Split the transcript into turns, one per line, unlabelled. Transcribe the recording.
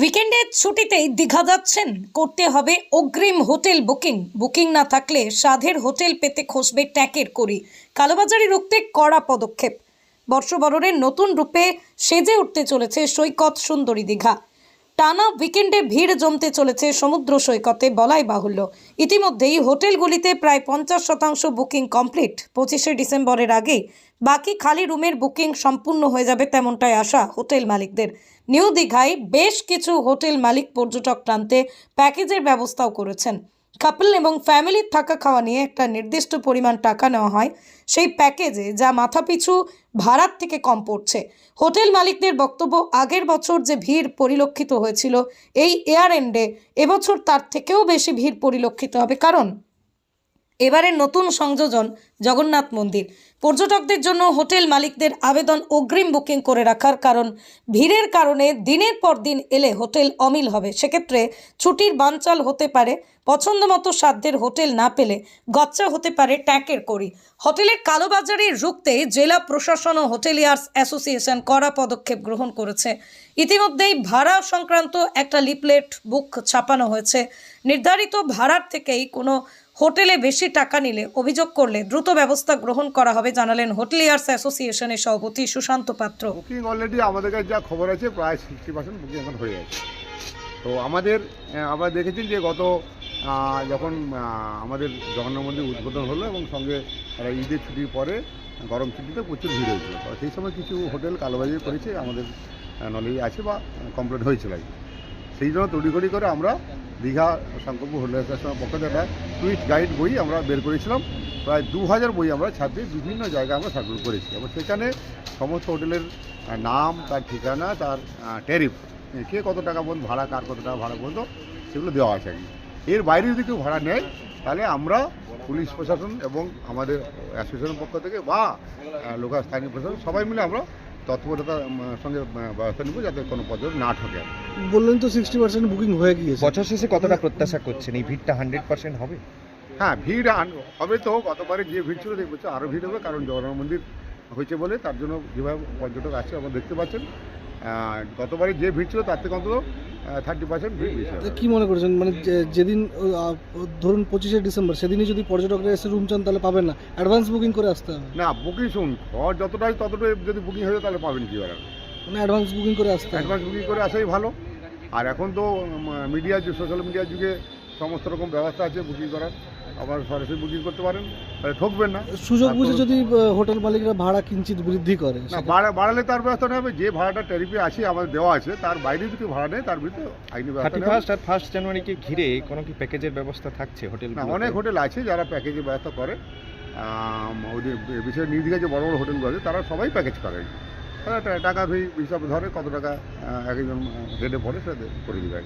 উইকেন্ডের ছুটিতেই দীঘা যাচ্ছেন। করতে হবে অগ্রিম হোটেল বুকিং। বুকিং না থাকলে সাধের হোটেল পেতে খসবে ট্যাকের করি কালোবাজারি রুখতে কড়া পদক্ষেপ। বর্ষবরণের নতুন রূপে সেজে উঠতে চলেছে সৈকত সুন্দরী দীঘা। টানা উইকেন্ডে ভিড় জমতে চলেছে সমুদ্র সৈকতে বলাই বাহুল্য। ইতিমধ্যেই হোটেলগুলিতে প্রায় পঞ্চাশ শতাংশ বুকিং কমপ্লিট। পঁচিশে ডিসেম্বরের আগে বাকি খালি রুমের বুকিং সম্পূর্ণ হয়ে যাবে তেমনটাই আশা হোটেল মালিকদের। নিউ দীঘায় বেশ কিছু হোটেল মালিক পর্যটক টানতে প্যাকেজের ব্যবস্থাও করেছেন। কাপল এবং ফ্যামিলির থাকা খাওয়া নিয়ে একটা নির্দিষ্ট পরিমাণ টাকা নেওয়া হয় সেই প্যাকেজে যা মাথাপিছু ভাড়ার থেকে কম পড়ছে। হোটেল মালিকদের বক্তব্য, আগের বছর যে ভিড় পরিলক্ষিত হয়েছিল, এই এয়ার এন্ডে এবছর তার থেকেও বেশি ভিড় পরিলক্ষিত হবে। কারণ এবারের নতুন সংযোজন, জগন্নাথ মন্দির। পর্যটকদের জন্য হোটেল মালিকদের আবেদন অগ্রিম বুকিং করে রাখার কারণ, ভিড়ের কারণে দিনের পর দিন এলে হোটেল অমিল হবে। সেক্ষেত্রে ছুটির বানচাল হতে পারে পছন্দ মতো সাধ্যের হোটেল না পেলে গচ্চা হতে পারে ট্যাঁকের করি হোটেলের কালোবাজারি রুখতে জেলা প্রশাসন ও হোটেলিয়ার্স অ্যাসোসিয়েশন কড়া পদক্ষেপ গ্রহণ করেছে। ইতিমধ্যেই ভাড়া সংক্রান্ত একটা লিফলেট বুক ছাপানো হয়েছে। নির্ধারিত ভাড়ার থেকেই কোনো হোটেলে বেশি টাকা নিলে অভিযোগ করলে দ্রুত ব্যবস্থা গ্রহণ করা হবে, জানালেন হোটেলিয়ার্স অ্যাসোসিয়েশনের সভাপতি সুশান্ত পাত্র।
বুকিং অলরেডি আমাদের কাছে যা খবর আছে প্রায় সিক্সটি পার্সেন্ট বুকিং এখন হয়ে গেছে। তো আমাদের আমরা দেখেছি যে গত যখন আমাদের জগন্নাথ মন্দির উদ্বোধন হলো এবং সঙ্গে ঈদের ছুটির পরে গরম ছুটিতে প্রচুর ভিড় হয়েছিল। তো সেই সময় কিছু হোটেল কালোবাজি করেছে, আমাদের নলেজ আছে বা কমপ্লিট হয়েছিল আর। সেই জন্য তড়িঘড়ি করে আমরা দীঘা শঙ্করপুর হোটেল অ্যাসোসিয়েশনের পক্ষ থেকে একটা টুরিস্ট গাইড বই আমরা বের করেছিলাম প্রায় দু হাজার বই আমরা ছাপিয়ে বিভিন্ন জায়গায় আমরা সার্কুল করেছি এবং সেখানে সমস্ত হোটেলের নাম, তার ঠিকানা, তার ট্যারিফ কে কত টাকা পর্যন্ত ভাড়া, কার কত টাকা ভাড়া পর্যন্ত সেগুলো দেওয়া আছে আর। এর বাইরে যদি কেউ ভাড়া নেয়, তাহলে আমরা পুলিশ প্রশাসন এবং আমাদের অ্যাসোসিয়েশনের পক্ষ থেকে বা লোকাল স্থানীয় প্রশাসন সবাই মিলে আমরা তৎপরতার সঙ্গে ব্যবস্থা নেব যাতে কোনো পর্যটক না ঠকে।
বললেন তো সিক্সটি পার্সেন্ট বুকিং হয়ে গিয়েছে।
বছর শেষে কতটা প্রত্যাশা করছেন? এই ভিড়টা হান্ড্রেড পার্সেন্ট হবে?
হ্যাঁ ভিড় হবে তো গতবারে যে ভিড় ছিল দেখব আরও ভিড় হবে কারণ জগন্নাথ মন্দির হয়েছে বলে তার জন্য যেভাবে পর্যটক আসছে আমরা দেখতে পাচ্ছেন। গতবারে যে ভিড় ছিল তার থেকে অন্তত থার্টি পার্সেন্ট ভিড় বেশি
কি মনে করছেন? মানে যে- যেদিন ধরুন পঁচিশে ডিসেম্বর সেদিনই যদি পর্যটকরা এসে রুম চান তাহলে পাবেন না। অ্যাডভান্স বুকিং করে আসতে হবে।
না বুকিং শুন ঘর যতটাই ততটাই যদি বুকিং হয়ে তাহলে পাবেন কি আর
মানে অ্যাডভান্স বুকিং করে আসতে
অ্যাডভান্স বুকিং করে আসাই ভালো। আর এখন তো মিডিয়ার যুগ সোশ্যাল মিডিয়ার যুগে সমস্ত রকম ব্যবস্থা আছে বুকিং করার। আবার সরাসরি বুকিং করতে পারেন। তাহলে ঠকবেন না।
সুযোগ বুঝে যদি হোটেল মালিকরা ভাড়া কিঞ্চিত বৃদ্ধি করে
না বাড়ালে তার ব্যবস্থা হবে। যে ভাড়াটা ট্যারিফে আছে আমাদের দেওয়া আছে তার বাইরে যদি ভাড়া নেয় তার বিরুদ্ধে আইনি ব্যবস্থা।
ফার্স্ট আর ফার্স্ট জানুয়ারিকে ঘিরে কোনো কি প্যাকেজের ব্যবস্থা থাকছে হোটেল
না অনেক হোটেল আছে যারা প্যাকেজের ব্যবস্থা করে। ওদের বিশেষ নির্দিকে যে বড় বড় হোটেলগুলো আছে তারা সবাই প্যাকেজ করে। তারা টাকা ধরে হিসাবে ধরে কত টাকা এক একজন রেটে পড়ে সেটা করে দিবে। আর কি।